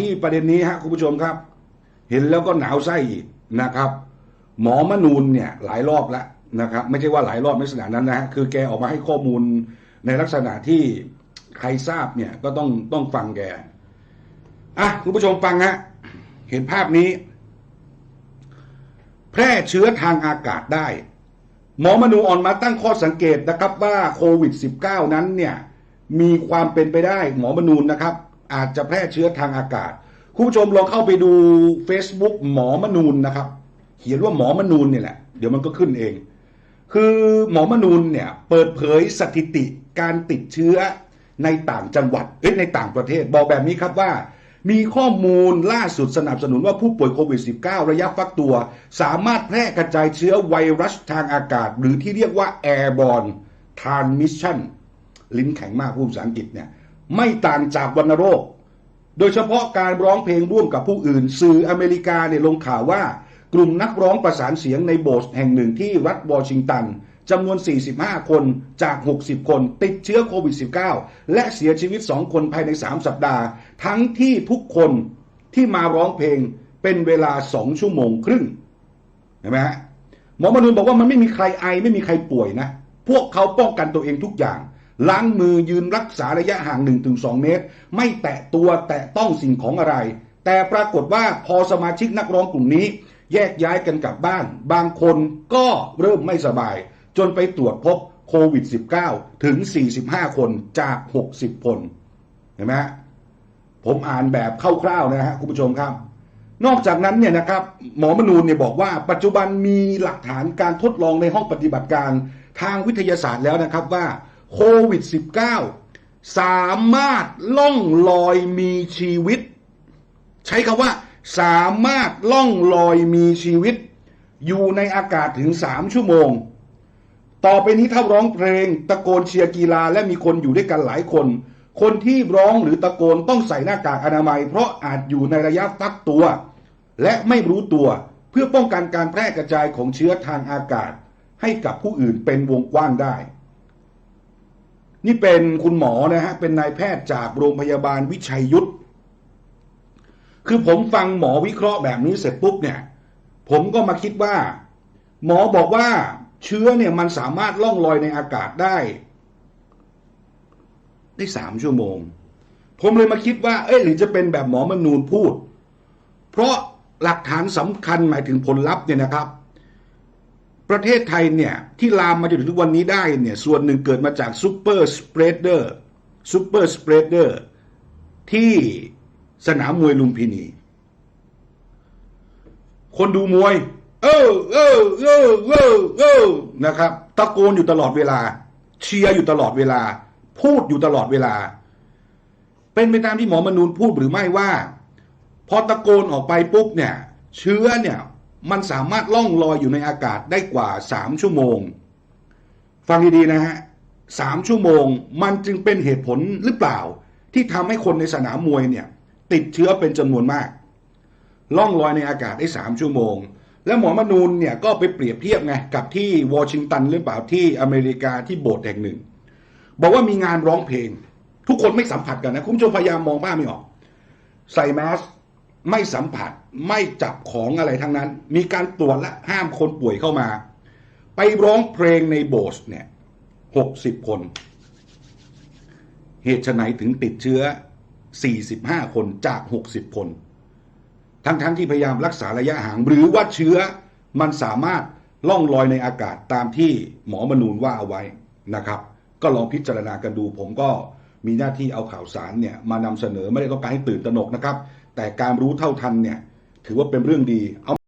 ที่ประเด็นนี้ฮะคุณผู้ชมครับ เห็นแล้วก็หนาวไส้อีกนะครับ หมอมนูนเนี่ยหลายรอบแล้วนะครับ ไม่ใช่ว่าหลายรอบในลักษณะนั้นนะฮะคือแกออกมาให้ข้อมูลในลักษณะที่ใครทราบเนี่ยก็ต้องต้องฟังแกอะคุณผู้ชมฟังฮะเห็นภาพนี้ แพร่เชื้อทางอากาศได้ หมอมนูออนมาตั้งข้อสังเกตนะครับว่าโควิด -19 นั้นเนี่ยมีความเป็นไปได้หมอมนูนนะครับ อาจจะแพร่เชื้อทางอากาศ คุณผู้ชมลองเข้าไปดู Facebook หมอมนูนนะครับ เขียนว่าหมอมนูนเนี่ยแหละ เดี๋ยวมันก็ขึ้นเอง คือหมอมนูนเนี่ยเปิดเผยสถิติการติดเชื้อในต่างจังหวัดเอ้ยในต่างประเทศ บอกแบบนี้ครับว่า มีข้อมูลล่าสุดสนับสนุนว่าผู้ป่วยโควิด -19 ระยะฟักตัว สามารถแพร่กระจายเชื้อไวรัสทางอากาศ หรือที่เรียกว่า airborne transmission ลิ้นแข็งมากพูดภาษาอังกฤษเนี่ย ไม่ต่างจากวัณโรค โดยเฉพาะการร้องเพลงร่วมกับผู้อื่น สื่ออเมริกาเนี่ยลงข่าวว่ากลุ่มนักร้องประสานเสียงในโบสถ์แห่งหนึ่งที่รัฐวอชิงตันจำนวน 45 คนจาก 60 คน ติดเชื้อโควิด -19 และเสียชีวิต 2 คนภายใน 3 สัปดาห์ ทั้งที่ทุกคนที่มาร้องเพลงเป็นเวลา 2 ชั่วโมงครึ่งเห็นไหมฮะหมอมนุนบอกว่ามันไม่มีใครไอไม่มีใครป่วยนะ พวกเขาป้องกันตัวเองทุกอย่าง ล้างมือยืนรักษาระยะห่าง 1-2 เมตร ไม่แตะตัวแตะต้องสิ่งของอะไร แต่ปรากฏว่าพอสมาชิกนักร้องกลุ่มนี้ แยกย้ายกันกลับบ้าน บางคนก็เริ่มไม่สบาย จนไปตรวจพบโควิด -19 ถึง 45 คนจาก 60 คน เห็นไหมผมอ่านแบบคร่าวๆนะฮะคุณผู้ชมครับ นอกจากนั้นเนี่ยนะครับหมอมนูนเนี่ยบอกว่า ปัจจุบันมีหลักฐานการทดลองในห้องปฏิบัติการทางวิทยาศาสตร์แล้วนะครับว่า โควิด -19 สามารถล่องลอยมีชีวิต ใช้คำว่า สามารถล่องลอยมีชีวิต อยู่ในอากาศถึง3ชั่วโมง ต่อไปนี้ถ้าร้องเพลง ตะโกนเชียร์กีฬาและมีคนอยู่ด้วยกันหลายคน คนที่ร้องหรือตะโกนต้องใส่หน้ากากอนามัย เพราะอาจอยู่ในระยะฟักตัว และไม่รู้ตัวเพื่อป้องกันการแพร่กระจายของเชื้อทางอากาศ ให้กับผู้อื่นเป็นวงกว้างได้ นี่เป็นคุณหมอนะฮะเป็นนายแพทย์จากโรงพยาบาลวิชัยยุทธคือผมฟังหมอวิเคราะห์แบบนี้เสร็จปุ๊บเนี่ย ผมก็มาคิดว่า หมอบอกว่าเชื้อเนี่ยมันสามารถล่องลอยในอากาศได้ ได้สามชั่วโมง ผมเลยมาคิดว่า เอ้ยหรือจะเป็นแบบหมอมนูนพูด เพราะหลักฐานสำคัญหมายถึงผลลัพธ์เนี่ยนะครับ ประเทศไทยเนี่ย ที่ลามมาจนถึงทุกวันนี้ได้เนี่ย ส่วนหนึ่งเกิดมาจากซูเปอร์สเปรดเดอร์ซูเปอร์สเปรดเดอร์ที่สนามมวยลุมพินี คนดูมวย เออเออเออเออเออนะครับ ตะโกนอยู่ตลอดเวลา เชียร์อยู่ตลอดเวลา พูดอยู่ตลอดเวลา เป็นไปตามที่หมอมนูนพูดหรือไม่ว่า พอตะโกนออกไปปุ๊บเนี่ย เชื้อเนี่ย มันสามารถล่องลอยอยู่ในอากาศได้กว่าสามชั่วโมง ฟังดีๆนะฮะสามชั่วโมง มันจึงเป็นเหตุผลหรือเปล่า ที่ทำให้คนในสนามมวยเนี่ย ติดเชื้อเป็นจำนวนมาก ล่องลอยในอากาศได้สามชั่วโมง แล้วหมอมนูนเนี่ยก็ไปเปรียบเทียบไงกับที่วอชิงตันหรือเปล่าที่อเมริกาที่โบสถ์แห่งหนึ่ง บอกว่ามีงานร้องเพลง ทุกคนไม่สัมผัสกันนะ คุณผู้ชมพยายามมองภาไม่ออก ใส่แมส ไม่สัมผัสไม่จับของอะไรทั้งนั้น มีการตรวจและห้ามคนป่วยเข้ามา ไปร้องเพลงในโบสถ์เนี่ยหกสิบคน เหตุไฉนถึงติดเชื้อ 45 คนจาก 60 คน ทั้งๆทที่พยายามรักษาระยะห่าง หรือว่าเชื้อมันสามารถล่องลอยในอากาศตามที่หมอมนูนว่าเอาไว้นะครับ ก็ลองพิจารณากันดู ผมก็มีหน้าที่เอาข่าวสารเนี่ยมานำเสนอไม่ได้ต้องการให้ตื่นตระหนกนะครับ แต่การรู้เท่าทันเนี่ยถือว่าเป็นเรื่องดีเอา